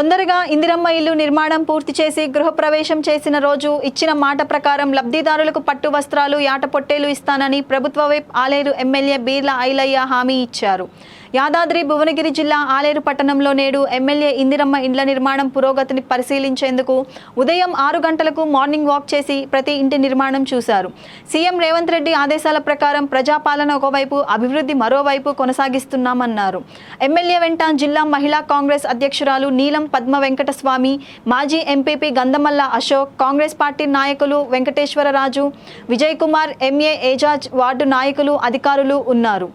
తొందరగా ఇందిరమ్మ ఇల్లు నిర్మాణం పూర్తి చేసి గృహప్రవేశం చేసిన రోజు ఇచ్చిన మాట ప్రకారం లబ్ధిదారులకు పట్టు వస్త్రాలు యాట పొట్టేలు ఇస్తానని ప్రభుత్వ వైప్ ఆలేరు ఎమ్మెల్యే బీర్ల ఐలయ్య హామీ ఇచ్చారు. యాదాద్రి భువనగిరి జిల్లా ఆలేరు పట్టణంలో నేడు ఎమ్మెల్యే ఇందిరమ్మ ఇండ్ల నిర్మాణం పురోగతిని పరిశీలించేందుకు ఉదయం ఆరు గంటలకు మార్నింగ్ వాక్ చేసి ప్రతి ఇంటి నిర్మాణం చూశారు. సీఎం రేవంత్ రెడ్డి ఆదేశాల ప్రకారం ప్రజాపాలన ఒకవైపు అభివృద్ధి మరోవైపు కొనసాగిస్తున్నామన్నారు. ఎమ్మెల్యే వెంట జిల్లా మహిళా కాంగ్రెస్ అధ్యక్షురాలు నీలం పద్మ వెంకటస్వామి మాజీ ఎంపీపీ గంధమల్ల అశోక్ కాంగ్రెస్ పార్టీ నాయకులు వెంకటేశ్వరరాజు విజయ్ కుమార్ ఎంఏ ఏజాజ్ వార్డు నాయకులు అధికారులు ఉన్నారు.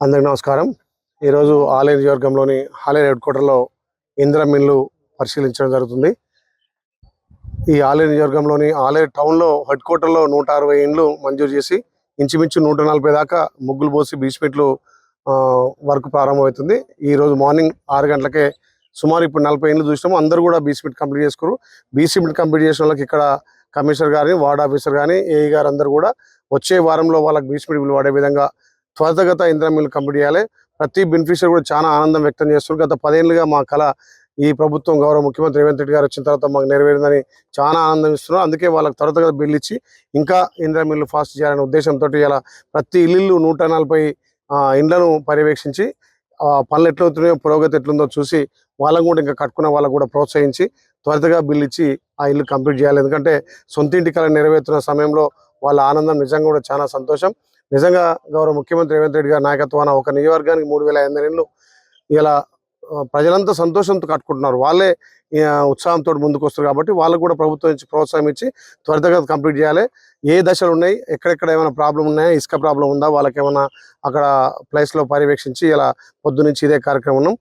అందరికి నమస్కారం. ఈరోజు ఆలయ నియోజకవర్గంలోని ఆలయ హెడ్ క్వార్టర్లో ఇంద్ర మిల్లు పరిశీలించడం జరుగుతుంది. ఈ ఆలయ నియోజకవర్గంలోని ఆలయ టౌన్లో హెడ్ క్వార్టర్లో నూట అరవై ఇండ్లు మంజూరు చేసి ఇంచుమించు నూట నలభై దాకా ముగ్గులు పోసి బీచ్మెట్లు వర్క్ ప్రారంభమవుతుంది. ఈరోజు మార్నింగ్ ఆరు గంటలకే సుమారు ఇప్పుడు నలభై ఇండ్లు చూసినాము. అందరూ కూడా బీస్మెంట్ కంప్లీట్ చేసుకోరు. బీసీమిట్ కంప్లీట్ చేసిన వాళ్ళకి ఇక్కడ కమిషనర్ కానీ వార్డ్ ఆఫీసర్ కానీ ఏఈ గారు అందరూ కూడా వచ్చే వారంలో వాళ్ళకి బీస్మెంట్ బిల్లు వాడే విధంగా త్వరితగత ఇంధన మిల్లు కంప్లీట్ చేయాలి ప్రతి బెనిఫిషియర్ కూడా చాలా ఆనందం వ్యక్తం చేస్తున్నారు. గత పదేళ్ళుగా మా కళ ఈ ప్రభుత్వం గౌరవ ముఖ్యమంత్రి రేవంత్ రెడ్డి గారు వచ్చిన తర్వాత మాకు నెరవేరిందని చాలా ఆనందం ఇస్తున్నారు. అందుకే వాళ్ళకి త్వరితగత బిల్లు ఇచ్చి ఇంకా ఇంద్రమిల్లు మిల్లు ఫాస్ట్ చేయాలనే ఉద్దేశంతో ఇలా ప్రతి ఇల్లు నూట నలభై ఆ, ఇండ్లను పర్యవేక్షించి ఆ, పనులు ఎట్లవుతున్నాయో పురోగతి ఎట్లుందో చూసి వాళ్ళని కూడా ఇంకా కట్టుకున్న వాళ్ళకు కూడా ప్రోత్సహించి త్వరితగా బిల్లు ఇచ్చి ఆ ఇల్లు కంప్లీట్ చేయాలి. ఎందుకంటే సొంత ఇంటి కళ నెరవేరుతున్న సమయంలో వాళ్ళ ఆనందం నిజంగా కూడా చాలా సంతోషం. నిజంగా గౌరవ ముఖ్యమంత్రి రేవంత్ రెడ్డి గారి నాయకత్వాన ఒక నియోజకవర్గానికి మూడు వేల ఐదు నెలలు ఇలా ప్రజలంతా సంతోషంతో కట్టుకుంటున్నారు. వాళ్ళే ఉత్సాహంతో ముందుకు వస్తారు కాబట్టి వాళ్ళకు కూడా ప్రభుత్వం నుంచి ప్రోత్సాహం ఇచ్చి త్వరితగతి కంప్లీట్ చేయాలి. ఏ దశలు ఉన్నాయి ఎక్కడెక్కడ ఏమైనా ప్రాబ్లం ఉన్నాయా ఇసుక ప్రాబ్లం ఉందా వాళ్ళకి ఏమైనా అక్కడ ప్లేస్లో పర్యవేక్షించి ఇలా పొద్దు నుంచి ఇదే కార్యక్రమం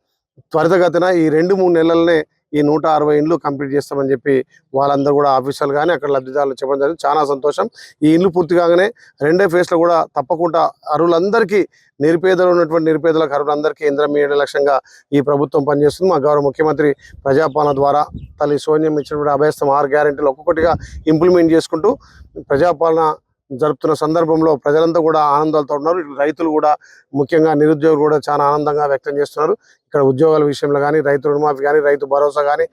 త్వరితగతిన ఈ రెండు మూడు నెలలనే ఈ నూట అరవై ఇండ్లు కంప్లీట్ చేస్తామని చెప్పి వాళ్ళందరూ కూడా ఆఫీసర్లు కానీ అక్కడ లబ్ధిదారులు చెప్పడం జరిగింది. చాలా సంతోషం. ఈ ఇండ్లు పూర్తి కాగానే రెండే ఫేజ్లో కూడా తప్పకుండా అరువులందరికీ నిరుపేదలు ఉన్నటువంటి నిరుపేదలకు అరువులందరికీ ఇంద్రం ఏడు లక్ష్యంగా ఈ ప్రభుత్వం పనిచేస్తుంది. మా గౌరవ ముఖ్యమంత్రి ప్రజాపాలన ద్వారా తల్లి సోనియం ఇచ్చినటువంటి అభయస్థం ఆరు గ్యారెంటీలు ఒక్కొక్కటిగా ఇంప్లిమెంట్ చేసుకుంటూ ప్రజాపాలన జరుపుతున్న సందర్భంలో ప్రజలంతా కూడా ఆనందాలతో ఉన్నారు. రైతులు కూడా ముఖ్యంగా నిరుద్యోగులు కూడా చాలా ఆనందంగా వ్యక్తం చేస్తున్నారు. ఇక్కడ ఉద్యోగాల విషయంలో కానీ రైతు రుణమాఫీ కానీ రైతు భరోసా కానీ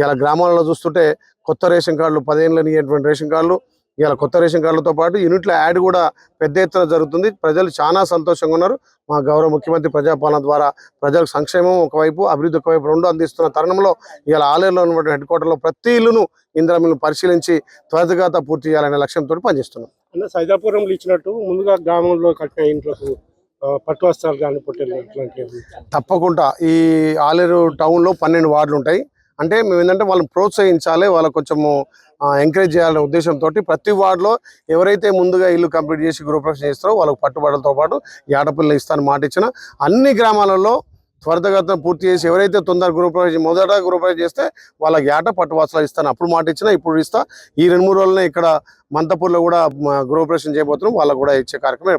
ఇలా గ్రామాలలో చూస్తుంటే కొత్త రేషన్ కార్డులు పదేళ్ళు ఇయ్యేటువంటి రేషన్ కార్డులు ఇలా కొత్త రేషన్ కార్డులతో పాటు యూనిట్ల యాడ్ కూడా పెద్ద ఎత్తున జరుగుతుంది. ప్రజలు చాలా సంతోషంగా ఉన్నారు. మా గౌరవ ముఖ్యమంత్రి ప్రజాపాలన ద్వారా ప్రజలకు సంక్షేమం ఒకవైపు అభివృద్ధి ఒకవైపు రెండు అందిస్తున్న తరుణంలో ఇలా ఆలయంలో ఉన్నటువంటి హెడ్ క్వార్టర్లో ప్రతి ఇల్లును ఇంద్రమిల్ని పరిశీలించి త్వరితగత పూర్తి చేయాలనే లక్ష్యంతో పనిచేస్తున్నాం. సైదాపురంలో ఇచ్చినట్టు ముందుగా గ్రామంలో కట్టిన ఇంట్లోకి ఆ, పట్టు వస్త్రాలు కానీ పొట్టెలు అట్లాంటివి తప్పకుండా. ఈ ఆలేరు టౌన్లో పన్నెండు వార్డులు ఉంటాయి అంటే మేము ఏంటంటే వాళ్ళని ప్రోత్సహించాలి వాళ్ళ కొంచెము ఎంకరేజ్ చేయాలనే ఉద్దేశంతో ప్రతి వార్డులో ఎవరైతే ముందుగా ఇల్లు కంప్లీట్ చేసి గృహప్రవేశం చేస్తారో వాళ్ళకు పట్టుబడలతో పాటు ఈ ఆడపిల్ల ఇస్తాను మాట ఇచ్చిన అన్ని గ్రామాలలో త్వరితగతిన పూర్తి చేసి ఎవరైతే తొందర గృహప్రవేశం మొదట గృహప్రవేశం చేస్తే వాళ్ళకి ఏట పట్టు ఇస్తాను. అప్పుడు మాట ఇచ్చిన ఇప్పుడు ఇస్తా. ఈ రెండు మూడు రోజులనే ఇక్కడ మంతపూర్లో కూడా మ, గృహప్రవేశం చేయబోతున్నాం. వాళ్ళకు కూడా ఇచ్చే కార్యక్రమం